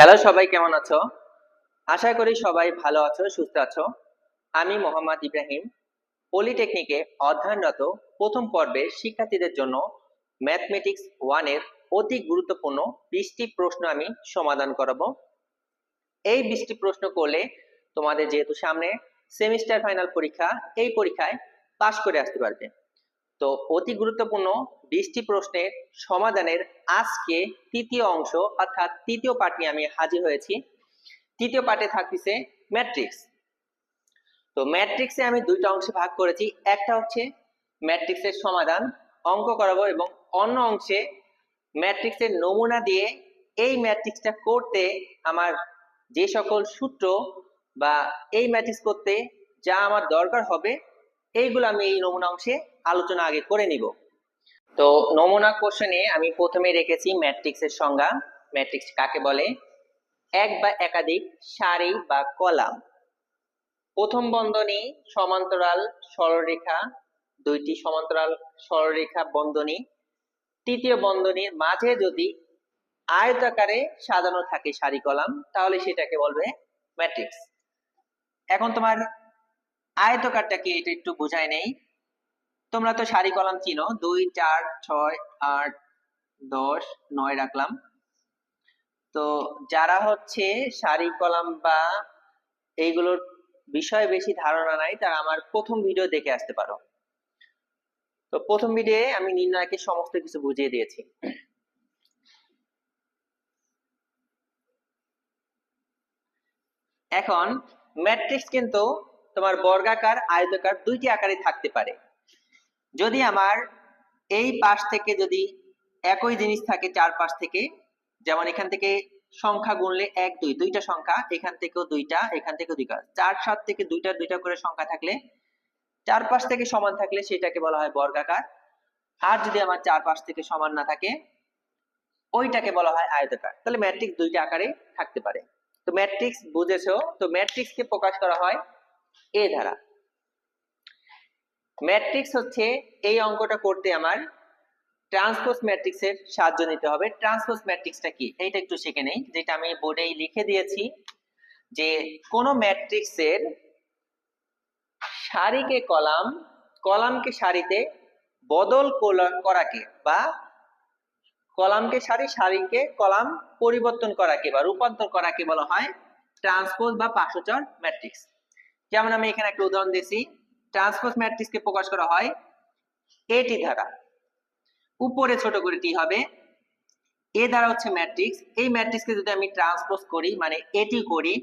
Hello সবাই কেমন আছো? আশা করি সবাই ভালো আছো, সুস্থ আছো। আমি মোহাম্মদ ইব্রাহিম। পলিটেকনিকে অধ্যয়নরত প্রথম পর্বে শিক্ষার্থীদের জন্য ম্যাথমেটিক্স ওয়ানের অতি গুরুত্বপূর্ণ বিশটি প্রশ্ন আমি সমাধান করাবো। এই বিশটি প্রশ্ন করলে তোমাদের যেহেতু সামনে সেমিস্টার ফাইনাল পরীক্ষা, এই পরীক্ষায় পাশ করে আসতে পারবে। তো অতি গুরুত্বপূর্ণ বিশটি প্রশ্নের সমাধানের আজকে তৃতীয় অংশ অর্থাৎ তৃতীয় পার্ট নিয়ে আমি হাজির হয়েছি। তৃতীয় পার্টে থাকতেছে ম্যাট্রিক্স। তো ম্যাট্রিক্সে আমি দুইটা অংশে ভাগ করেছি। একটা হচ্ছে ম্যাট্রিক্সের সমাধান, অঙ্ক করাবো এবং অন্য অংশে ম্যাট্রিক্সের নমুনা দিয়ে এই ম্যাট্রিক্সটা করতে আমার যে সকল সূত্র বা এই ম্যাট্রিক্স করতে যা আমার দরকার হবে, এইগুলো আমি এই নমুনা অংশে আলোচনা আগে করে নিব। তো নমুনা কোশ্চেনে আমি প্রথমে রেখেছি ম্যাট্রিক্সের সংজ্ঞা। ম্যাট্রিক্স কাকে বলে? এক বা একাধিক সারি বা কলাম। প্রথম বন্ধনী সমান্তরাল সরলরেখা, দুইটি সমান্তরাল সরলরেখা বন্ধনী। তৃতীয় বন্ধনীর মাঝে যদি আয়তাকারে সাজানো থাকে সারি কলাম, তাহলে সেটাকে বলবে ম্যাট্রিক্স। এখন তোমার আয়তকারটাকে এটা একটু বোঝাই নেই। তোমরা তো সারি কলাম চিনো। দুই, চার, ছয়, আট, দশ, নয় রাখলাম। তো যারা হচ্ছে সারি কলাম বা এইগুলোর বিষয়ে বেশি ধারণা নাই, তারা আমার প্রথম ভিডিও দেখে আসতে পারো। তো প্রথম ভিডিওয়ে আমি নির্ণয়কে সমস্ত কিছু বুঝিয়ে দিয়েছি। এখন ম্যাট্রিক্স কিন্তু তোমার বর্গাকার, আয়তাকার দুইটি আকারে থাকতে পারে। যদি আমার এই পাশ থেকে যদি একই জিনিস থাকে চার পাশ থেকে, যেমন এখান থেকে সংখ্যা গুনলে এক, দুই, দুইটা সংখ্যা, এখান থেকেও দুইটা, এখান থেকেও দুইটা, চার, সাত থেকে দুইটা দুইটা করে সংখ্যা থাকলে চার পাশ থেকে সমান থাকলে সেটাকে বলা হয় বর্গাকার। আর যদি আমার চার পাশ থেকে সমান না থাকে, ওইটাকে বলা হয় আয়তাকার। তাহলে ম্যাট্রিক্স দুইটা আকারে থাকতে পারে। তো ম্যাট্রিক্স বুঝেছ? তো ম্যাট্রিক্সকে প্রকাশ করা হয় এ দ্বারা। ম্যাট্রিক্স হচ্ছে এই অঙ্কটা করতে আমার ট্রান্সপোজ ম্যাট্রিক্সের সাহায্য নিতে হবে। ট্রান্সপোজ ম্যাট্রিক্সটা কি? এইটা একটু শিখে নেই। যেটা আমি বোর্ডেই লিখে দিয়েছি যে কোন ম্যাট্রিক্সের সারিকে কলাম, কলামকে সারিতে বদল করাকে বা কলামকে সারি, সারিকে কলাম পরিবর্তন করাকে বা রূপান্তর করাকে বলা হয় ট্রান্সপোজ বা পার্শ্বচর ম্যাট্রিক্স যেমন আমি এখানে একটা উদাহরণ দিয়েছি। ট্রান্সপোজ ম্যাট্রিক্সকে প্রকাশ করা হয় এটি দ্বারা। উপরে ছোট করে টি হবে। এ দ্বারা হচ্ছে ম্যাট্রিক্স। এই ম্যাট্রিক্সকে যদি আমি ট্রান্সপোজ করি মানে এটি করি,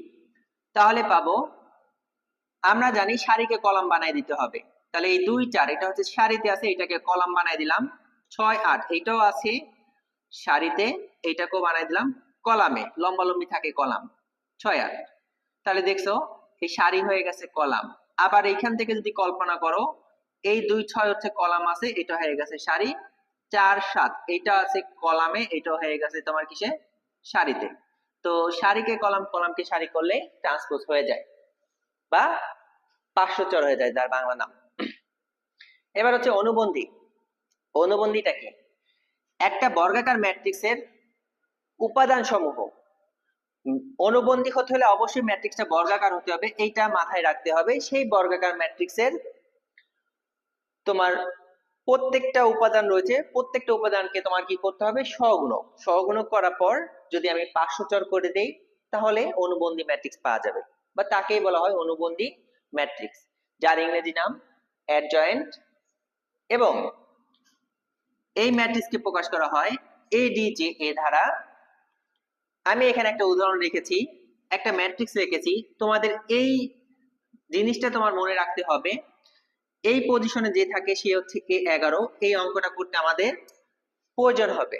তাহলে পাবো, আমরা জানি সারিকে কলাম বানাই দিতে হবে। তাহলে এই দুই চার, এটা হচ্ছে সারিতে আছে, এটাকে কলাম বানাই দিলাম। ছয় আট, এটাও আছে সারিতে, এটাকেও বানাই দিলাম কলামে, লম্বালম্বি থাকে কলাম। ছয় আট, তাহলে দেখছ, এই সারি হয়ে গেছে কলাম। আবার এইখান থেকে যদি কল্পনা করো, এই দুই ছয় হচ্ছে কলাম আছে, এটা হয়ে গেছে সারি, চার সাত, এটা আছে কলামে এটা হয়ে গেছে তোমার কিসে? সারিতে। তো সারিকে কলাম, কলামকে সারি করলে ট্রান্সপোজ হয়ে যায় বা পার্শ্বচর হয়ে যায় যার বাংলা নাম। এবার হচ্ছে অনুবন্ধী। অনুবন্ধীটা কি? একটা বর্গাকার ম্যাট্রিক্সের উপাদান সমূহ অনুবন্ধী হতে হলে অবশ্যই ম্যাট্রিক্সটা বর্গাকার হতে হবে, এইটা মাথায় রাখতে হবে। সেই বর্গাকার ম্যাট্রিক্সের তোমার প্রত্যেকটা উপাদান রয়েছে, প্রত্যেকটা উপাদানকে তোমার কি করতে হবে? সহগুণক সহগুণক করার পর যদি আমি পার্শ্বচর করে দেই, তাহলে অনুবন্ধী ম্যাট্রিক্স পাওয়া যাবে। বা তাকেই বলা হয় অনুবন্ধী ম্যাট্রিক্স যার ইংরেজি নাম অ্যাডজয়েন্ট এবং এই ম্যাট্রিক্সকে প্রকাশ করা হয় এডিজে এ ধারা আমি এখানে একটা উদাহরণ রেখেছি, একটা ম্যাট্রিক্স রেখেছি। তোমাদের এই জিনিসটা তোমার মনে রাখতে হবে। এই পজিশনে যে থাকে সে হচ্ছে এ এগারো। এই অঙ্কটা করতে আমাদের প্রয়োজন হবে।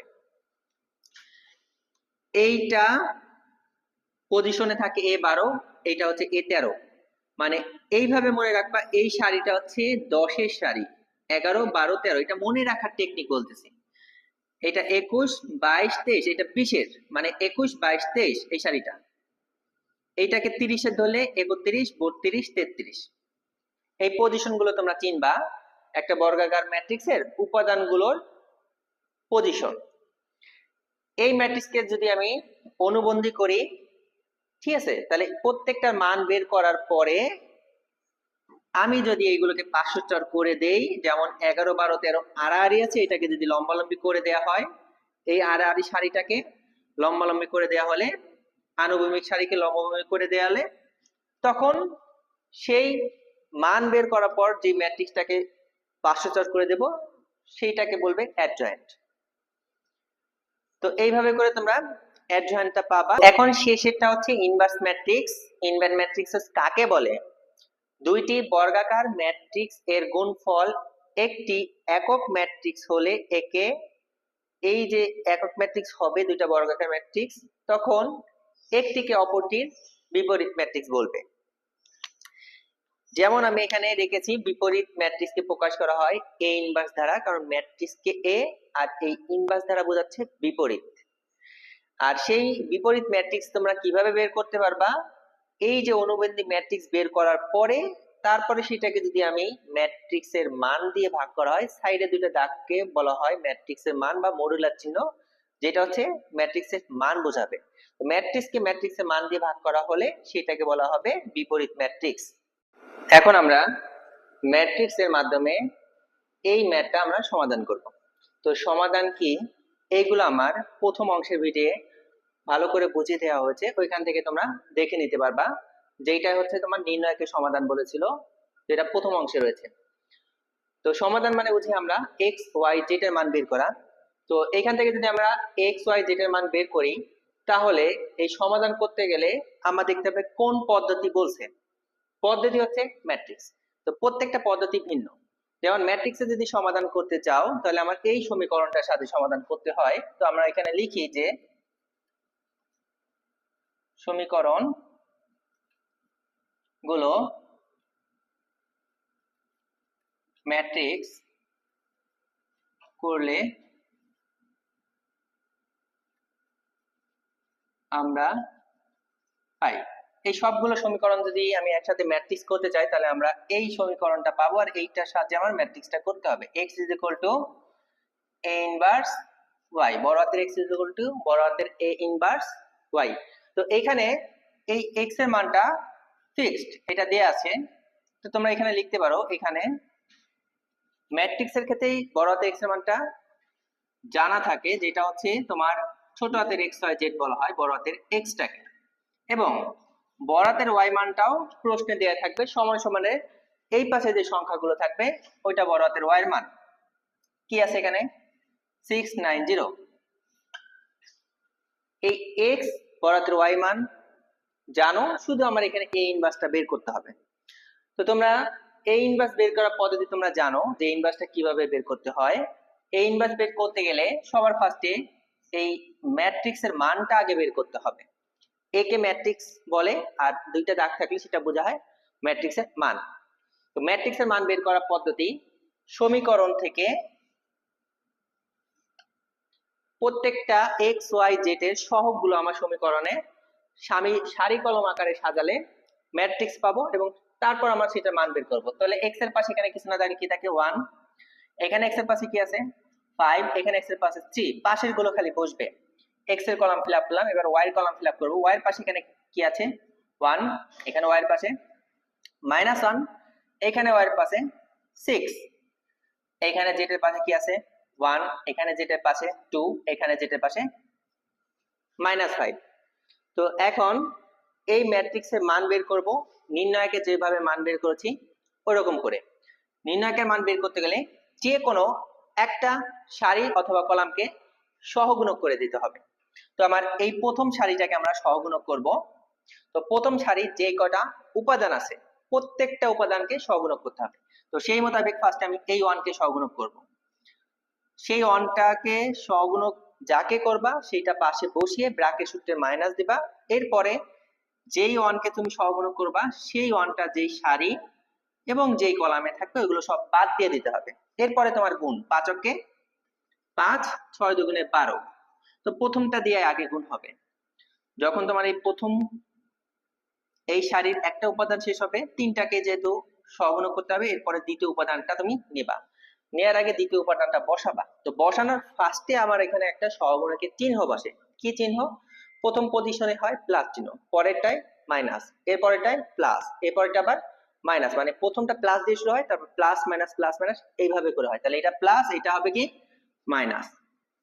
এইটা পজিশনে থাকে এ বারো, এইটা হচ্ছে এ তেরো। মানে এইভাবে মনে রাখবা, এই শাড়িটা হচ্ছে দশের শাড়ি এগারো, বারো, তেরো, এটা মনে রাখার টেকনিক বলতেছি। এটা একুশ বাইশ তেইশ, এটা বিশের মানে একুশ বাইশ তেইশ এই শাড়িটা। এইটাকে তিরিশে ধরলে একত্রিশ, বত্রিশ, তেত্রিশ। এই পজিশনগুলো তোমরা চিনবা। একটা বর্গাকার ম্যাট্রিক্সের উপাদানগুলোর পজিশন এই ম্যাট্রিক্সকে যদি আমি অনুবন্ধী করি, ঠিক আছে? তাহলে প্রত্যেকটার মান বের করার পরে আমি যদি এইগুলোকে পাঁচশোচার করে দেই, যেমন এগারো, বারো, তেরো, আড়াআড়ি আছে, এটাকে যদি লম্বালম্বি করে দেয়া হয়, এই আড়াআড়ি সারিটাকে লম্বালম্বি করে দেয়া হলে, আনুভূমিক সারিকে লম্বালম্বি করে দেয়ালে, তখন সেই মান বের করার পর যে ম্যাট্রিক্সটাকে পাঁচশোচার করে দেব, সেইটাকে বলবে অ্যাডজয়েন্ট। তো এইভাবে করে তোমরা অ্যাডজয়েন্টটা পাবা। এখন শেষেরটা হচ্ছে ইনভার্স ম্যাট্রিক্স। ইনভার্স ম্যাট্রিক্স কাকে বলে? দুইটি বর্গাকার ম্যাট্রিক্স এর গুণফল, একটি একক ম্যাট্রিক্স হলে একে, এই যে একক ম্যাট্রিক্স হবে দুইটা বর্গাকার ম্যাট্রিক্স, তখন একটিকে অপরটির বিপরীত ম্যাট্রিক্স বলবে। যেমন আমি এখানে রেখেছি, বিপরীত ম্যাট্রিক্সকে প্রকাশ করা হয় এ ইনভার্স দ্বারা, কারণ ম্যাট্রিক্সকে এ আর এই ইনভার্স দ্বারা বোঝাচ্ছে বিপরীত। আর সেই বিপরীত ম্যাট্রিক্স তোমরা কীভাবে বের করতে পারবা? এই যে অনুবন্ধী ম্যাট্রিক্স বের করার পরে, তারপরে সেটাকে যদি আমি ম্যাট্রিক্সের মান দিয়ে ভাগ করা হয় সাইডে দুটো দাগকে বলা হয় ম্যাট্রিক্সের মান বা মডুলার চিহ্ন, যেটা হচ্ছে ম্যাট্রিক্সের মান বোঝাবে। ম্যাট্রিক্সকে ম্যাট্রিক্সের মান দিয়ে ভাগ করা হলে সেটাকে বলা হবে বিপরীত ম্যাট্রিক্স এখন আমরা ম্যাট্রিক্সের মাধ্যমে এই ম্যাথটা আমরা সমাধান করব। তো সমাধান কি? এইগুলো আমার প্রথম অংশের ভিডিও ভালো করে বুঝিয়ে দেওয়া হয়েছে ওইখান থেকে তোমরা দেখে নিতে পারবা। যেটা হচ্ছে তোমার নির্ণয়কের সমাধান বলেছিল, যেটা প্রথম অংশে রয়েছে। তো সমাধান মানে বুঝি আমরা এক্স ওয়াই জেড এর মান বের করা। তো এখান থেকে যদি আমরা এক্স ওয়াই জেড এর মান বের করি, তাহলে এই সমাধান করতে গেলে আমরা দেখতে হবে কোন পদ্ধতি বলছে। পদ্ধতি হচ্ছে ম্যাট্রিক্স তো প্রত্যেকটা পদ্ধতি ভিন্ন। যেমন ম্যাট্রিক্সে যদি সমাধান করতে চাও, তাহলে আমার এই সমীকরণটার সাথে সমাধান করতে হয়। তো আমরা এখানে লিখি যে সমীকরণগুলো ম্যাট্রিক্স করলে আমরা পাই। এই সবগুলো সমীকরণ যদি আমি একসাথে ম্যাট্রিক্স করতে চাই, তাহলে আমরা এই সমীকরণটা পাবো আর এইটার সাথে আমার ম্যাট্রিক্সটা করতে হবে। x is equal a inverse y, বড় হাতের x is equal to বড় হাতের a inverse y তো এখানে এই এক্সের মানটা ফিক্সড এটা দেয়া আছে। তো তোমরা এখানে লিখতে পারো, এখানে ম্যাট্রিক্সের ক্ষেত্রেই বড় হাতের x এর মানটা জানা থাকে, যেটা হচ্ছে তোমার ছোট হাতের x, y, z বলা হয়, বড় হাতের x টাকে। এবং বড় হাতের y মানটাও প্রশ্নে দেয়া থাকবে, সমান সমানে এই পাশে যে সংখ্যাগুলো থাকবে, ওইটা বড় হাতের y এর মান। কি আছে এখানে? 690 এই x হাতের y মান জানো শুধু আমার এখানে a ইনভার্সটা বের করতে হবে। তো তোমরা a ইনভার্স বের করার পদ্ধতি তোমরা জানো যে ইনভার্সটা কীভাবে বের করতে হয়। A ইনভার্স বের করতে গেলে সবার ফার্স্টে এই ম্যাট্রিক্সের মানটা আগে বের করতে হবে। A কে ম্যাট্রিক্স বলে আর দুইটা দাগ থাকলে সেটা বোঝা হয় ম্যাট্রিক্সের মান। তো ম্যাট্রিক্সের মান বের করার পদ্ধতি সমীকরণ থেকে প্রত্যেকটা এক্স ওয়াই জেড এর সহগগুলো আমার সমীকরণে সামি সারি কলম আকারে সাজালে ম্যাট্রিক্স পাবো এবং তারপর আমরা সেটা মান বের করব। তাহলে এক্সের পাশে এখানে কিছু না দাঁড়িয়ে কি থাকে? ওয়ান এখানে এক্সের পাশে কি আছে? ফাইভ এখানে এক্সের পাশে থ্রি পাশেরগুলো খালি বসবে। এক্সের কলাম ফিল আপ করলাম। এবার ওয়াই এর কলাম ফিল আপ করব। ওয়াই এর পাশে এখানে কি আছে? ওয়ান এখানে ওয়াই এর পাশে মাইনাস ওয়ান এখানে ওয়াই এর পাশে সিক্স এখানে জেড এর পাশে কি আছে? ওয়ান এখানে জেটের পাশে টু এখানে জেটের পাশে মাইনাস ফাইভ তো এখন এই ম্যাট্রিক্সের মান বের করব। নির্ণয়কে যেভাবে মান বের করেছি, ওরকম করে। নির্ণয়কের মান বের করতে গেলে যে কোনো একটা সারি অথবা কলামকে সহগুণক করে দিতে হবে। তো আমার এই প্রথম সারিটাকে আমরা সহগুণক করব। তো প্রথম সারির যে কটা উপাদান আছে, প্রত্যেকটা উপাদানকে সহগুণক করতে হবে। তো সেই মোতাবেক ফার্স্ট আমি এই ওয়ানকে সহগুণক করব। সেই ওয়ানটাকে সহগুণক যাকে করবা সেইটা পাশে বসিয়ে ব্র্যাকেট সূত্রে মাইনাস দিবা। এরপরে যেই ওয়ানকে তুমি সহগুণক করবা, সেই ওয়ানটা যেই সারি এবং যেই কলামে থাকবে ওইগুলো সব বাদ দিয়ে দিতে হবে। এরপরে তোমার গুণ, পাঁচককে পাঁচ, ছয় দুগুণে বারো। তো প্রথমটা দিয়ে আগে গুণ হবে। যখন তোমার এই প্রথম এই সারির একটা উপাদান শেষ হবে, তিনটাকে যেহেতু সহগুণক করতে হবে, এরপরে দ্বিতীয় উপাদানটা তুমি নেবা। নেয়ার আগে দ্বিতীয় উপাদানটা বসাবা। তো বসানোর ফার্স্টে আমার এখানে একটা সহগুণকের চিহ্ন বসে। কি চিহ্ন? প্রথম পজিশনে হয় প্লাস চিহ্ন, পরেরটায় মাইনাস এরপরেরটায় প্লাস এরপরেরটা আবার মাইনাস মানে প্রথমটা প্লাস দিয়ে শুরু হয়, তারপর প্লাস মাইনাস প্লাস মাইনাস এইভাবে করে হয়। তাহলে এটা প্লাস এটা হবে কি? মাইনাস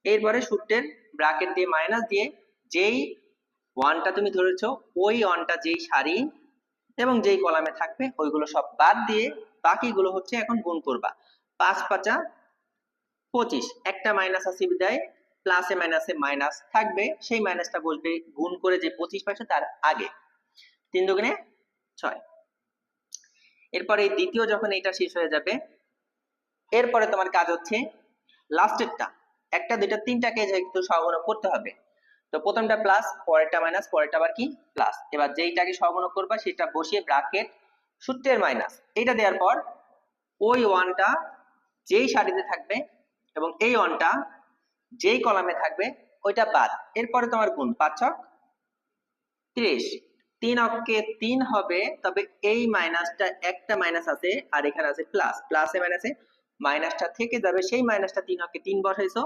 এরপরে সূত্রের ব্র্যাকেট দিয়ে মাইনাস দিয়ে যেই ওয়ানটা তুমি ধরেছো, ওই ওয়ানটা যেই সারি এবং যেই কলামে থাকবে, ওইগুলো সব বাদ দিয়ে বাকিগুলো হচ্ছে এখন গুণ করবা। পাঁচ পাঁচা পঁচিশ। একটা মাইনাস আছে বিদায় প্লাসে মাইনাসে মাইনাস থাকবে, সেই মাইনাসটা বসবে গুণ করে যে পঁচিশ পাইছো তার আগে। তিন দুগুণে ছয়। এরপরে দ্বিতীয় যখন এটা শেষ হয়ে যাবে, এরপরে তোমার কাজ হচ্ছে লাস্টেরটা একটা, দুইটা তিনটাকে যেহেতু সহগুণ করতে হবে, তো প্রথমটা প্লাস পরেরটা মাইনাস পরেরটা আবার কি? প্লাস এবার যেইটাকে সহগুণ করবা, সেটা বসিয়ে ব্র্যাকেট সূত্রের মাইনাস এটা দেওয়ার পর ওই ওয়ানটা যেই সারিতে থাকবে এবং এই ওয়ানটা যেই কলামে থাকবে, ওইটা বাদ। এরপরে তোমার গুণ, পাঁচ ছক, ত্রিশ। তিন অঙ্কে তিন হবে, তবে এই মাইনাসটা একটা মাইনাস আছে, আর এখানে আছে প্লাস প্লাসে মাইনাসে মাইনাসটা থেকে যাবে, সেই মাইনাসটা তিন অঙ্কে তিন বসাইছো,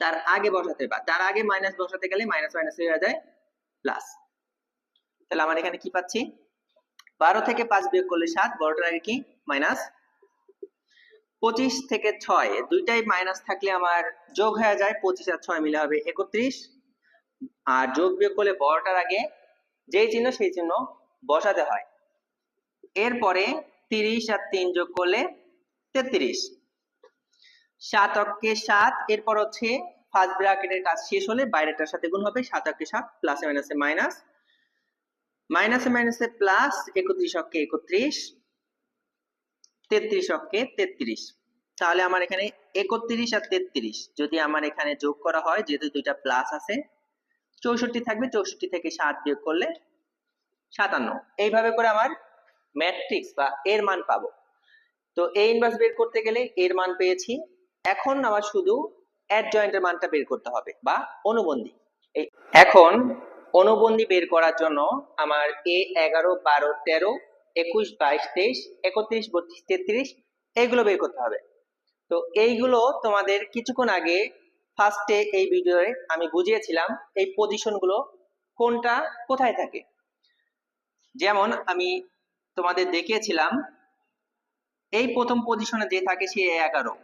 তার আগে বসাতে বা তার আগে মাইনাস বসাতে গেলে মাইনাস মাইনাস হয়ে যায় প্লাস তাহলে আমার এখানে কি পাচ্ছি? বারো থেকে পাঁচ বিয়োগ করলে সাত, বড়টার আগে কি? মাইনাস পঁচিশ থেকে ছয় দুইটাই মাইনাস থাকলে আমার যোগ হয়ে যায় পঁচিশ আর ছয় মিলে হবে একত্রিশ। আর যোগ বিয়োগ করলে বড়টার আগে যেই চিহ্ন সেই চিহ্ন বসাতে হয়। এরপরে তিরিশ আর তিন যোগ করলে তেত্রিশ। সাত অক্ষে সাত, এরপর হচ্ছে ফার্স্ট ব্র্যাকেটের কাজ শেষ হলে বাইরেটার সাথে গুণ হবে সাত অক্ষে সাত প্লাসে মাইনাসে মাইনাস মাইনাসে মাইনাসে প্লাস একত্রিশ অক্ষে একত্রিশ। তেত্রিশ অক্ষে তেত্রিশ। তাহলে আমার এখানে একত্রিশ আর তেত্রিশ। যদি আমার এখানে যোগ করা হয়, যেহেতু দুইটা প্লাস আছে, চৌষট্টি থাকবে, চৌষট্টি থেকে সাত বিয়োগ করলে সাতান্ন। এইভাবে করে আমার ম্যাট্রিক্স বা এর মান পাবো। তো এই ইনভার্স বের করতে গেলে এর মান পেয়েছি। এখন আমার শুধু অ্যাডজয়েন্টের মানটা বের করতে হবে, বা অনুবন্ধী। এখন অনুবন্ধী বের করার জন্য আমার এ এগারো, বারো, তেরো একুশ, বাইশ, তেইশ, একত্রিশ, বত্রিশ, তেত্রিশ, এইগুলো বের করতে হবে। তো এইগুলো তোমাদের কিছুক্ষণ আগে ফার্স্টে এই ভিডিওয়ে আমি বুঝিয়েছিলাম এই পজিশনগুলো কোনটা, কোথায় থাকে। যেমন আমি তোমাদের দেখিয়েছিলাম, এই প্রথম পজিশনে যে থাকে সে এগারো।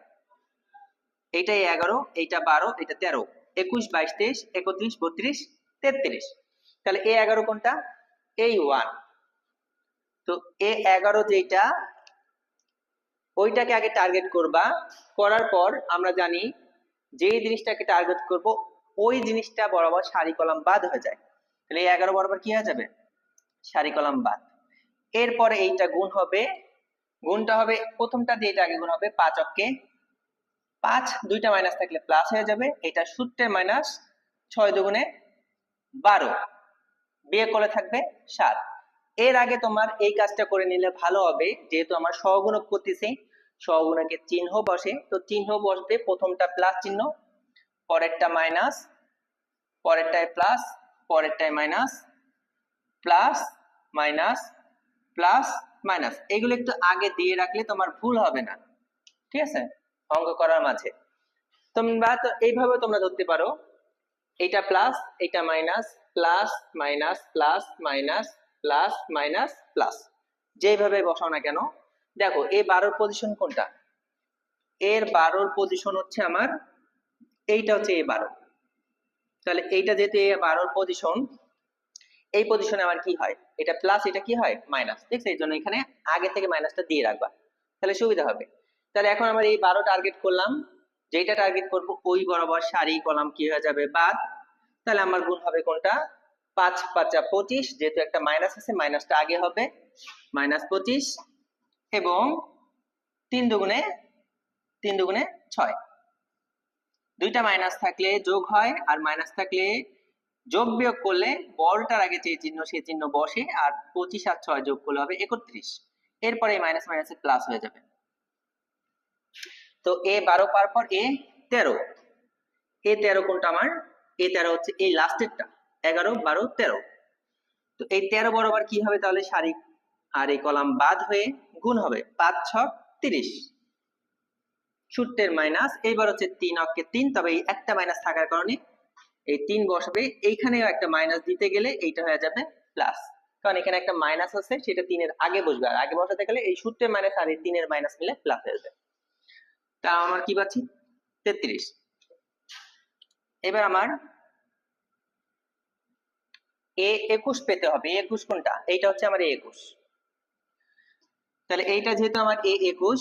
এইটা এগারো, এইটা বারো এটা তেরো। একুশ, বাইশ, তেইশ, একত্রিশ, বত্রিশ, তেত্রিশ। তাহলে এ এগারো কোনটা? এই ওয়ান তো এ এগারো যেটা ওইটাকে আগে টার্গেট করবা। করার পর আমরা জানি যেই জিনিসটাকে টার্গেট করব, ওই জিনিসটা বরাবর সারি কলাম বাদ হয়ে যায়। তাহলে এই এগারো বরাবর কি হয়ে যাবে? সারি কলাম বাদ। এরপরে এইটা গুণ হবে, গুণটা হবে, প্রথমটা দিয়ে আগে গুণ হবে, পাঁচ অক্কে পাঁচ, দুইটা মাইনাস থাকলে প্লাস হয়ে যাবে। এটা সূত্রের মাইনাস ছয় দুগুণে বারো। বিয়ে করলে থাকবে সাত। এর আগে তোমার এই কাজটা করে নিলে ভালো হবে। যেহেতু আমার সহগুণক করতেছি সহগুণকের চিহ্ন বসে। তো চিহ্ন বসবে প্রথমটা প্লাস চিহ্ন, পরেরটা মাইনাস পরেরটায় plus পরেরটায় minus plus minus plus minus এগুলো একটু আগে দিয়ে রাখলে তোমার ভুল হবে না। ঠিক আছে? অঙ্ক করার মাঝে। তোমরা তো এইভাবে তোমরা ধরতে পারো। এইটা প্লাস এইটা minus plus minus plus minus plus minus plus যেভাবে বসাও না কেন? দেখো এই বারোর পজিশন কোনটা? এর বারোর পজিশন হচ্ছে আমার, এইটা হচ্ছে এ বারো। তাহলে এইটা যেহেতু এ বারোর পজিশন এই পজিশনে আমার কি হয়? এটা প্লাস এটা কি হয়? মাইনাস দেখছ এই জন্য এখানে আগে থেকে মাইনাসটা দিয়ে রাখবা। তাহলে সুবিধা হবে। তাহলে এখন আমার এই বারো টার্গেট করলাম। যেটা টার্গেট করব, ওই বরাবর সারি কলাম কি হয়ে যাবে? বাদ। তাহলে আমার গুণ হবে কোনটা? পাঁচ, পাঁচা পঁচিশ, যেহেতু একটা মাইনাস আছে, মাইনাসটা আগে হবে। মাইনাস পঁচিশ এবং তিন দুগুণে তিন দুগুণে ছয়। দুইটা মাইনাস থাকলে যোগ হয়, আর মাইনাস থাকলে যোগ বিয়োগ করলে বড়টার আগে যে চিহ্ন সেই চিহ্ন বসে, আর পঁচিশ আর ছয় যোগ করলে হবে একত্রিশ। এরপরে মাইনাস মাইনাসে প্লাস হয়ে যাবে। তো এ বারো পার পর এ তেরো। এ তেরো কোনটা আমার? এ তেরো হচ্ছে এই লাস্টেরটা এগারো, বারো, তেরো। তো এই তেরো বরাবর কি হবে তাহলে? সারি আর এই কলাম বাদ হয়ে গুণ হবে পাঁচ, ছ, তিরিশ। সূত্রের মাইনাস এইবার হচ্ছে তিন অক্ষে তিন, তবে এই একটা মাইনাস থাকার কারণে এই তিন বসবে। এইখানেও একটা মাইনাস দিতে গেলে এইটা হয়ে যাবে প্লাস কারণ এখানে একটা মাইনাস আছে, সেটা তিনের আগে বসবে। আর আগে বসাতে গেলে এই সূত্রের মাইনাস আর এই তিনের মাইনাস মিলে প্লাস হয়ে যাবে। তা আমার কি পাচ্ছি? তেত্রিশ। এবার আমার এ একুশ পেতে হবে একুশ কোনটা? এইটা হচ্ছে আমার এ একুশ। তাহলে এইটা যেহেতু আমার এ একুশ,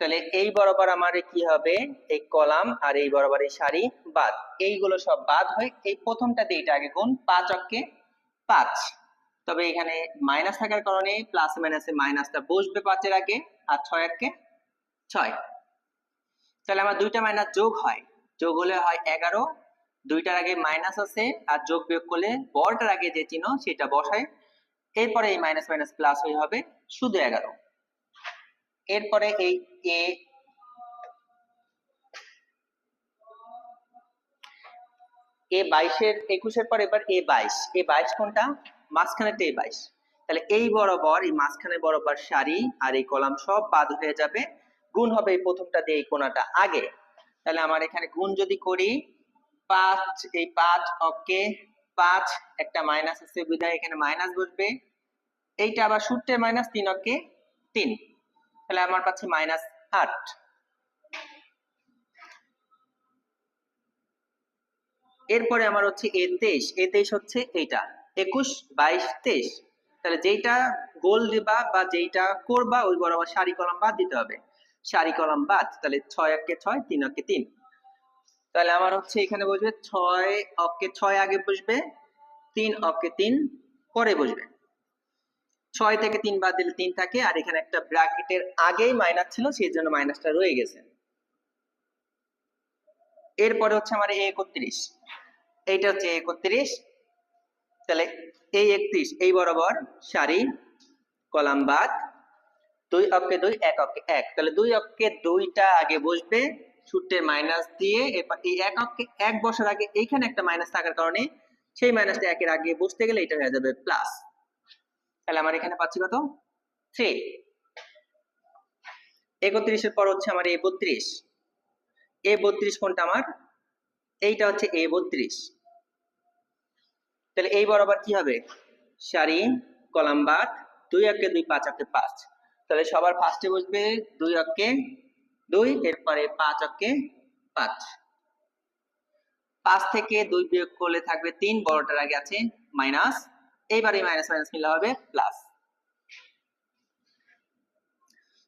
তাহলে এই বরাবর আমার কি হবে? এই কলাম আর এই বরাবর এই সারি বাদ। এইগুলো সব বাদ হয়ে এই প্রথমটাতে এটা আগে গুণ, পাঁচ অক্ষে পাঁচ। তবে এখানে মাইনাস থাকার কারণে প্লাস মাইনাসে মাইনাসটা বসবে পাঁচের আগে আর ছয় একে ছয়। তাহলে আমার দুইটা মাইনাস যোগ হয়। যোগ হলে হয় এগারো দুইটার আগে মাইনাস আছে আর যোগ বিয়োগ করলে বড়টার আগে যে চিহ্ন সেটা বসায়। এরপরে এই মাইনাস মাইনাস প্লাস হয়ে হবে শুধু এগারো। এরপরে এই এ এ বাইশের একুশের পর এবার এ বাইশ। এ বাইশ কোনটা? মাঝখানেটা এ বাইশ। তাহলে এই বরাবর, এই মাঝখানে বরাবর সারি আর এই কলাম সব বাদ হয়ে যাবে। গুণ হবে এই প্রথমটা দিয়ে এই কোনাটা আগে। তাহলে আমার এখানে গুণ যদি করি পাঁচ, এই পাঁচ অকে পাঁচ, একটা মাইনাস আছে বিধায় এখানে মাইনাস বসবে। এইটা আবার মাইনাস তিন তিন। তাহলে আমার মাইনাস আট। এরপরে আমার হচ্ছে এ তেইশ। এ তেইশ হচ্ছে এইটা। একুশ, বাইশ, তেইশ। তাহলে যেইটা গোল দিবা বা যেইটা করবা, ওই বরাবর সারি কলম বাদ দিতে হবে। সারি কলম বাদ, তাহলে ছয় একে ছয়, তিন অকে তিন। তাহলে আমার হচ্ছে এখানে বসবে ছয় অকে ছয় আগে বসবে, তিন অকে তিন পরে বসবে। ছয় থেকে তিন বাদ দিলে তিন থাকে, আর এখানে একটা ব্র্যাকেটের আগেই মাইনাস ছিল সেই জন্য মাইনাসটা রয়ে গেছে। এরপরে হচ্ছে আমার এ একত্রিশ। এইটা হচ্ছে একত্রিশ। তাহলে এই একত্রিশ, এই বরাবর সারি, কলাম বাদ, দুই অক্ষে দুই, এক অক্ষে এক। তাহলে দুই অক্ষে দুইটা আগে বসবে সূত্রের মাইনাস দিয়ে এই এক অক্ষে এক বসার আগে এইখানে একটা মাইনাস থাকার কারণে সেই মাইনাসটা একের আগে বসতে গেলে এটা হয়ে যাবে প্লাস তাহলে আমার এখানে পাচ্ছি কত? থ্রি একত্রিশের পর হচ্ছে আমার এ বত্রিশ। এ বত্রিশ কোনটা আমার? এইটা হচ্ছে এ বত্রিশ। তাহলে এই বরাবর কি হবে? সারি কলাম বাদ, দুই অক্ষে দুই পাঁচ অক্ষে পাঁচ। তাহলে সবার ফার্স্টে বসবে দুই অক্ষে দুই, এরপরে পাঁচ অক্ষে পাঁচ। পাঁচ থেকে দুই বিয়োগ করলে থাকবে তিন, বড়টার আগে আছে মাইনাস, এইবারে মাইনাস মাইনাস মিলে হবে প্লাস।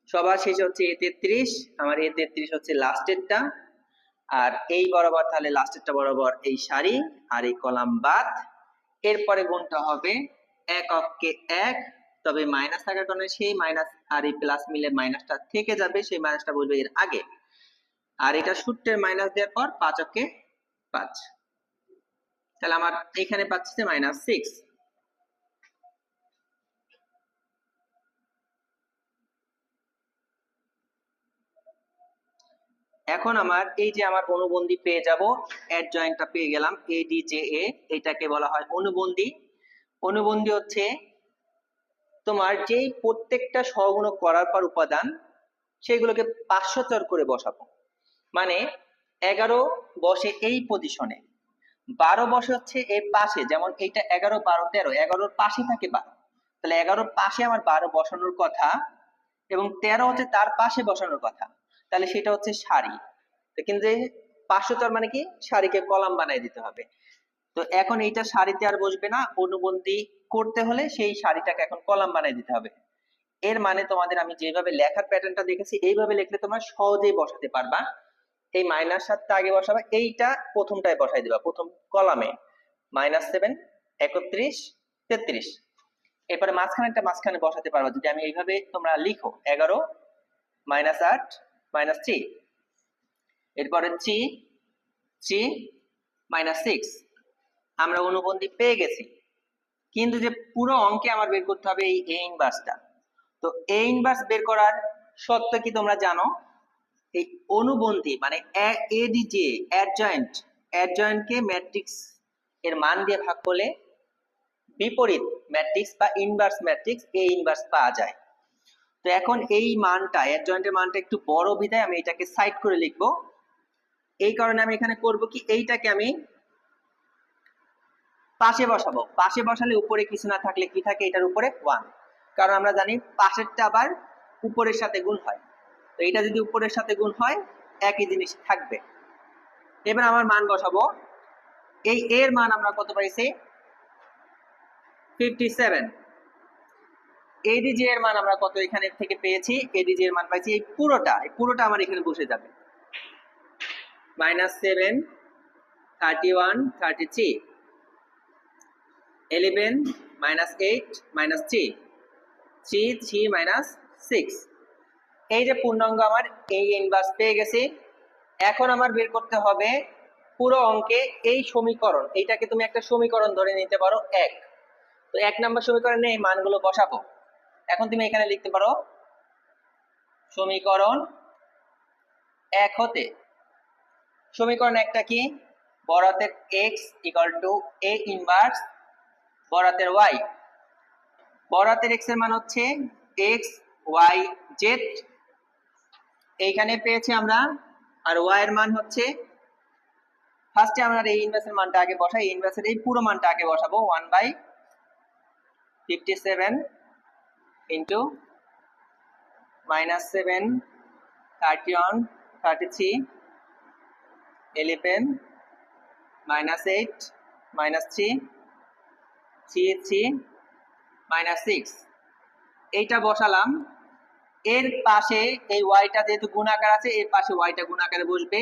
সবার শেষ হচ্ছে এ তেত্রিশ, আমার এ তেত্রিশ হচ্ছে লাস্টেরটা, আর এই বরাবর তাহলে লাস্টেরটা বরাবর এই সারি, আর এই কলাম বাদ। এরপরে গুণটা হবে এক অক্ষে এক তবে মাইনাস থাকার কারণে সেই মাইনাস আর এই প্লাস মিলে মাইনাসটা থেকে যাবে, সেই মাইনাসটা বলবে এর আগে। আর এটা সূত্রের মাইনাস দেওয়ার পর পাঁচ অক্ষে পাঁচ। তাহলে আমার এখানে পাচ্ছি যে মাইনাস সিক্স এখন আমার এই যে আমার অনুবন্ধী পেয়ে যাব অ্যাড জয়েন্টটা পেয়ে গেলাম এডিজেএ এটাকে বলা হয় অনুবন্ধী। অনুবন্ধী হচ্ছে তোমার যেই প্রত্যেকটা সহগুণক করার পর উপাদান, সেগুলোকে পাঁচশোচর করে বসাবো। মানে এগারো বসে এই পজিশনে বারো বসে হচ্ছে এর পাশে, যেমন এইটা এগারো, বারো, তেরো, এগারোর পাশে থাকে বারো। তাহলে এগারোর পাশে আমার বারো বসানোর কথা এবং তেরো হচ্ছে তার পাশে বসানোর কথা। তাহলে সেটা হচ্ছে সারি। কিন্তু পাঁচশোচর মানে কি? সারিকে কলাম বানাই দিতে হবে। তো এখন এইটা সারিতে আর বসবে না, অনুবন্ধী করতে হলে সেই শাড়িটাকে এখন কলাম বানাই দিতে হবে। এর মানে তোমাদের আমি যেভাবে লেখার প্যাটার্নটা দেখেছি, এইভাবে লিখলে তোমরা সহজেই বসাতে পারবা। এই মাইনাস সাতটা আগে বসাবা, এইটা প্রথমটায় বসাই দিবা, প্রথম কলামে। মাইনাস সেভেন একত্রিশ, তেত্রিশ। এরপরে মাঝখানেটা মাঝখানে বসাতে পারবা, যদি আমি এইভাবে তোমরা লিখো, এগারো মাইনাস আট মাইনাস থ্রি এরপরে থ্রি থ্রি মাইনাস সিক্স আমরা অনুবন্ধী পেয়ে গেছি। কিন্তু যে পুরো অঙ্কে আমার বের করতে হবে এই এ ইনভার্সটা তো এ ইনভার্স বের করার সত্য কি তোমরা জানো? এই অনুবন্ধী মানে এডিজে অ্যাডজয়েন্ট অ্যাডজয়েন্টকে ম্যাট্রিক্স এর মান দিয়ে ভাগ করলে বিপরীত ম্যাট্রিক্স বা ইনভার্স ম্যাট্রিক্স এ ইনভার্স পাওয়া যায়। তো এখন এই মানটা অ্যাডজয়েন্টের মানটা একটু বড় বিধায় আমি এটাকে সাইড করে লিখব। এই কারণে আমি এখানে করব কি? এইটাকে আমি পাশে বসাবো। পাশে বসালে উপরে কিছু না থাকলে কি থাকে? এটার উপরে ওয়ান কারণ আমরা জানি পাশেরটা আবার উপরের সাথে গুণ হয়। তো এটা যদি উপরের সাথে গুণ হয়, একই জিনিস থাকবে। এবার আমার মান বসাবো। এই এর মান আমরা কত পাইছি? ফিফটি সেভেন এডিজি এর মান আমরা কত এখানে থেকে পেয়েছি? এডিজি এর মান পাইছি এই পুরোটা। এই পুরোটা আমার এখানে বসে যাবে। Minus seven thirty one thirty three eleven minus eight minus three three three minus six এই যে পূর্ণাঙ্গ আমার এই ইনভার্স পেয়ে গেছি। এখন আমার বের করতে হবে পুরো অঙ্কে এই সমীকরণ। এইটাকে তুমি একটা সমীকরণ ধরে নিতে পারো, এক। তো এক নম্বর সমীকরণে এই মানগুলো বসাবো। এখন তুমি এখানে লিখতে পারো, সমীকরণ এক হতে। সমীকরণ একটা কি? বড়াতের X equal to A inverse বড়াতের Y. বরাতের এক্সের মান হচ্ছে এক্স ওয়াই জেড এইখানে পেয়েছি আমরা, আর ওয়াই এর মান হচ্ছে ফার্স্টে আমরা এই ইনভার্সের মানটা আগে বসাই ইনভার্সের এই পুরো মানটা আগে বসাবো one by fifty seven into minus seven thirty one thirty three eleven minus eight minus three three three minus six এইটা বসালাম। এর পাশে এই ওয়াইটা যেহেতু গুণাকার আছে, এর পাশে ওয়াইটা গুণাকারে বসবে।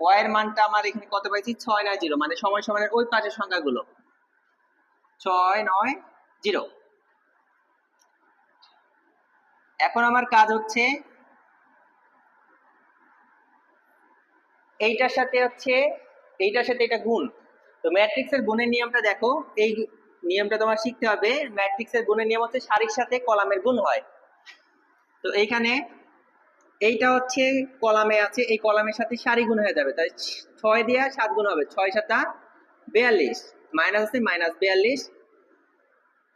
ওয়াইয়ের মানটা আমার এখানে কত পাইছি? ছয় নয় জিরো মানে সময় সমানের ওই পাশের সংখ্যাগুলো। ছয় নয় জিরো। এখন আমার কাজ হচ্ছে, এইটার সাথে হচ্ছে, এইটার সাথে এটা গুণ। তো ম্যাট্রিক্সের গুণের নিয়মটা দেখো। এই নিয়মটা তোমার শিখতে হবে। ম্যাট্রিক্সের গুণের নিয়ম হচ্ছে সারির সাথে কলামের গুণ হয়। তো এইখানে এইটা হচ্ছে কলামে আছে। এই কলামের সাথে সারি গুণ হয়ে যাবে। তাই ছয় দিয়ে সাত গুণ হবে। ছয় সাতা বিয়াল্লিশ। মাইনাস আছে মাইনাস বিয়াল্লিশ।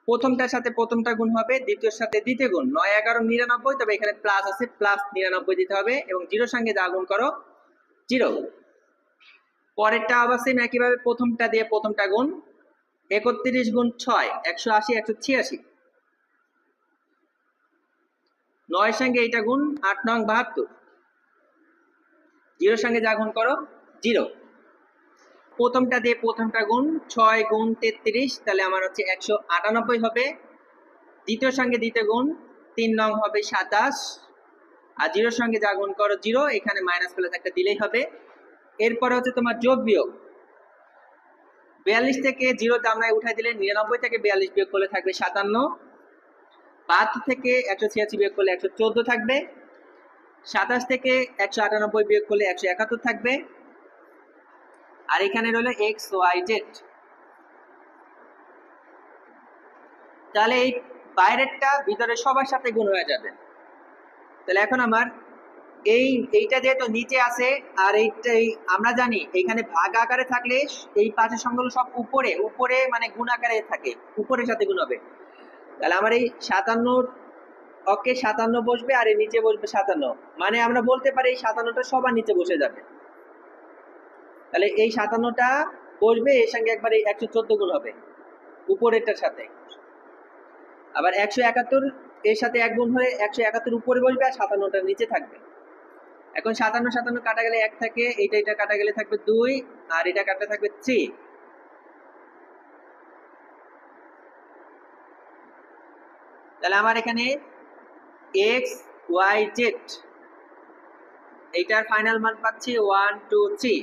প্রথমটার সাথে প্রথমটা গুণ হবে। দ্বিতীয়র সাথে দ্বিতীয় গুণ। নয়, এগারো, নিরানব্বই। তবে এখানে প্লাস আছে। প্লাস নিরানব্বই দিতে হবে এবং জিরোর সঙ্গে যা গুণ করো, জিরো। পরেরটা আবার সেম একইভাবে প্রথমটা দিয়ে প্রথমটা গুণ একত্রিশ গুণ ছয়, একশো আশি, একশো ছিয়াশি। নয় সঙ্গে এইটা গুণ আট নং বাহাত্তর। জিরোর সঙ্গে যা গুণ করো, জিরো। প্রথমটা দিয়ে প্রথমটা গুণ ছয় গুণ তেত্রিশ, তাহলে আমার হচ্ছে একশো আটানব্বই হবে। দ্বিতীয় সঙ্গে দ্বিতীয় গুণ তিন নং হবে সাতাশ। আর জিরোর সঙ্গে যা গুণ করো, জিরো, এখানে মাইনাস প্লাস একটা দিলেই হবে। এরপরে হচ্ছে তোমার যোগ বিয়োগ। বিয়াল্লিশ থেকে জিরো দামনায় উঠাই দিলে নিরানব্বই থেকে বিয়াল্লিশ বিয়োগ করলে থাকবে সাতান্ন। বাহাত্তর থেকে একশো ছিয়াশি বিয়োগ করলে একশো চোদ্দ থাকবে। সাতাশ থেকে একশো আটানব্বই বিয়োগ করলে একশো একাত্তর থাকবে। আর এখানে রইল এক্স, ওয়াই, জেড। তাহলে এই বাইরেরটা ভিতরে সবার সাথে গুণ হয়ে যাবে। তাহলে এখন আমার এই, এইটা যেহেতু নিচে আছে, আর এইটা এই, আমরা জানি এখানে ভাগ আকারে থাকলে এই পাঁচের সংখ্যাগুলো সব উপরে উপরে মানে গুণ আকারে থাকে, উপরের সাথে গুণ হবে। তাহলে আমার এই সাতান্নর অকে সাতান্ন বসবে আর এই নিচে বসবে সাতান্ন। মানে আমরা বলতে পারি এই সাতান্নটা সবার নিচে বসে যাবে। তাহলে এই সাতান্নটা বসবে, এর সঙ্গে একবার এই একশো চোদ্দ গুণ হবে, উপরেরটার সাথে। আবার একশো একাত্তর এর সাথে এক গুণ হয়ে একশো একাত্তর উপরে বসবে আর সাতান্নটার নিচে থাকবে। এখন সাতান্ন সাতান্ন কাটা গেলে এক থাকে, এইটা এটা কাটা গেলে থাকবে দুই, আর এটা কাটা থাকবে থ্রি। তাহলে আমার এখানে এক্স ওয়াই জেড এইটার ফাইনাল মান পাচ্ছি ওয়ান টু থ্রি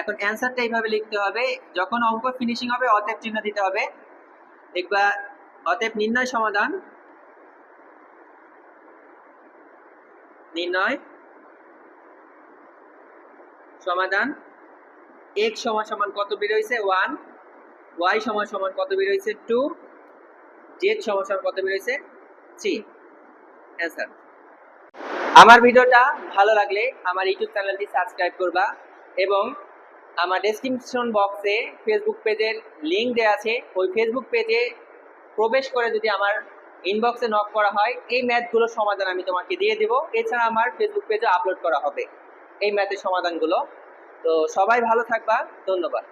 এখন অ্যান্সারটা এইভাবে লিখতে হবে, যখন অঙ্ক ফিনিশিং হবে, অতএব চিহ্ন দিতে হবে। দেখবা, অতএব নির্ণয় সমাধান। নির্ণয়। সমাধান। x সমান সমান কত বের হয়েছে ওয়ান ওয়াই সমান সমান কত বের হয়েছে টু জেড সমান সমান কত বের হয়েছে থ্রি অ্যান্সার আমার ভিডিওটা ভালো লাগলে আমার ইউটিউব চ্যানেলটি সাবস্ক্রাইব করবা এবং আমার ডেসক্রিপশন বক্সে ফেসবুক পেজের লিঙ্ক দেওয়া আছে। ওই ফেসবুক পেজে প্রবেশ করে যদি আমার ইনবক্সে নক করা হয়, এই ম্যাথগুলোর সমাধান আমি তোমাকে দিয়ে দেবো। এছাড়া আমার ফেসবুক পেজে আপলোড করা হবে। এই ম্যাথের সমাধানগুলো। তো সবাই ভালো থাকবা। ধন্যবাদ।